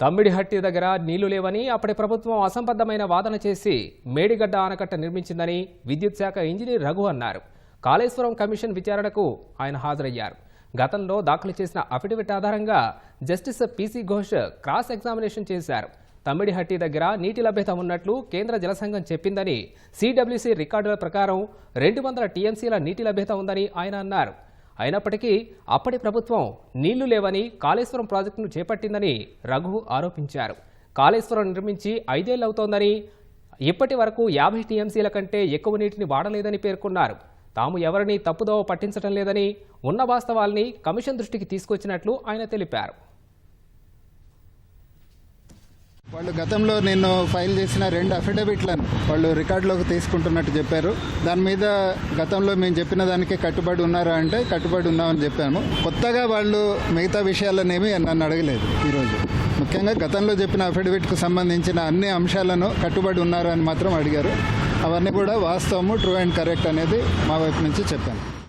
తమ్మిడిహట్టి దగ్గర నీళ్ళు లేవని అప్పటి ప్రభుత్వం అసంబద్ధమైన వాదన చేసి మేడిగడ్డ ఆనకట్ట నిర్మించిందని విద్యుత్ శాఖ ఇంజనీర్ రఘు అన్నారు. కాళేశ్వరం కమిషన్ విచారణకు ఆయన హాజరయ్యారు. గతంలో దాఖలు చేసిన అఫిడవిట్ ఆధారంగా justice PC Ghosh cross examination చేశారు. తమ్మిడిహట్టి దగ్గర నీటి లభ్యత ఉన్నట్లు కేంద్ర జలసంఘం చెప్పిందని సిడబ్ల్యూసీ రికార్డుల ప్రకారం రెండు వందల టీఎంసీల నీటి లభ్యత ఉందని ఆయన అన్నారు. అయినప్పటికీ అప్పటి ప్రభుత్వం నీళ్ళు లేవని కాళేశ్వరం ప్రాజెక్టును చేపట్టిందని రఘు ఆరోపించారు. కాళేశ్వరం నిర్మించి ఐదేళ్ళవుతోందని ఇప్పటి వరకు యాభై టీఎంసీల కంటే ఎక్కువ నీటిని వాడలేదని పేర్కొన్నారు. తాము ఎవరిని తప్పుదోవ పట్టించడం లేదని ఉన్న వాస్తవాల్ని కమిషన్ దృష్టికి తీసుకొచ్చినట్లు ఆయన తెలిపారు. వాళ్ళు గతంలో నేను ఫైల్ చేసిన రెండు అఫిడవిట్లను వాళ్ళు రికార్డులోకి తీసుకుంటున్నట్టు చెప్పారు. దాని మీద గతంలో మేము చెప్పిన దానికి కట్టుబడి ఉన్నారా అంటే కట్టుబడి ఉన్నామని చెప్పాము. కొత్తగా వాళ్ళు మిగతా విషయాలనేమి నన్ను అడగలేదు ఈరోజు. ముఖ్యంగా గతంలో చెప్పిన అఫిడవిట్కు సంబంధించిన అన్ని అంశాలను కట్టుబడి ఉన్నారా అని మాత్రం అడిగారు. అవన్నీ కూడా వాస్తవము ట్రూ అండ్ కరెక్ట్ అనేది మా వైపు నుంచి చెప్పాను.